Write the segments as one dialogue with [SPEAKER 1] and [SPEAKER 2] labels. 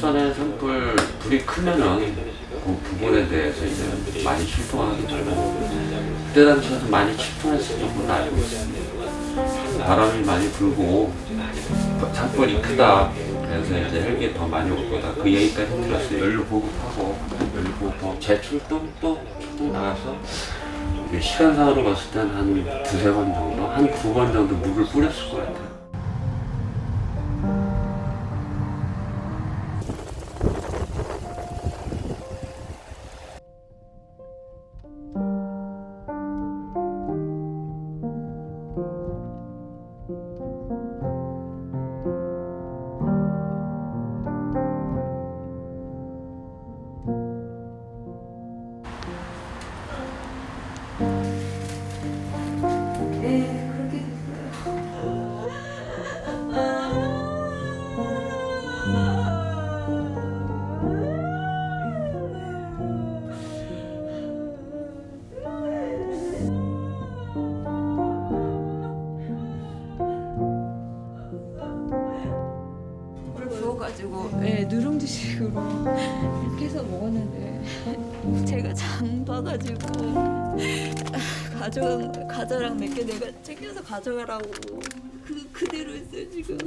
[SPEAKER 1] 불 불이 크면은 그 부분에 대해서 이제 많이 출동하기 때문에 그때 당시에도 많이 출동했었던 걸로 알고 있습니다. 바람이 많이 불고 잔불이 크다. 그래서 이제 헬기 더 많이 올 거다. 그 얘기까지 들었어요. 연료 보급하고 연료 보급하고 재출동 또 출동 나가서 시간상으로 봤을 때는 한 두세 번 정도, 한 두 번 정도 물을 뿌렸을 것 같아요.
[SPEAKER 2] 물을 부어가지고 네, 누룽지식으로 이렇게 해서 먹었는데. 제가 장 봐가지고 가져간 과자랑 몇 개 내가 챙겨서 가져가라고 그 그대로 했어요 지금.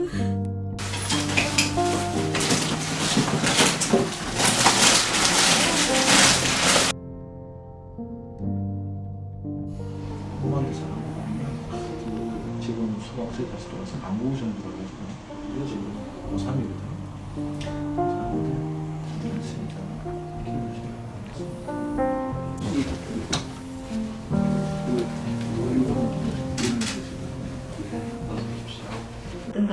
[SPEAKER 3] 사람 지금 수박새 다시 들어가서 안구 정도 가지고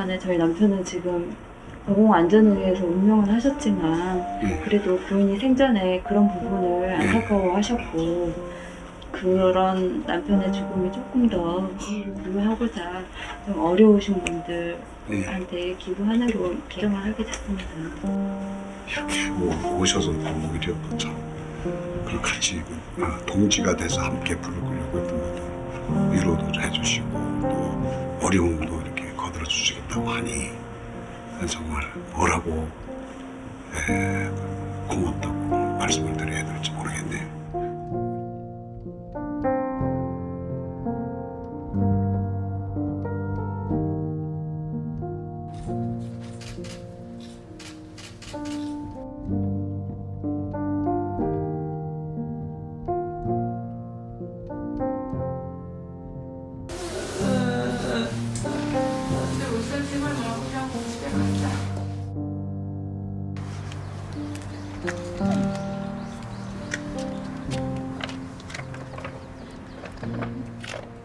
[SPEAKER 2] 간에 저희 남편은 지금 공공안전위에서 운명을 하셨지만 그래도 부인이 생전에 그런 부분을 안타까워 하셨고 그런 남편의 죽음이 조금 더 유하고자 좀 어려우신 분들한테 기부 하나로 결정을 하게 됐습니다.
[SPEAKER 4] 이렇게 오- 오셔서 또 오히려 참그 같이 그, 아, 동지가 돼서 함께 불을 끄려고 했던 것도 위로도 해주시고 또 어려움도 주시겠다고 하니 정말 뭐라고 에, 고맙다고 말씀을 드려야 될지 모르겠네요. Thank you.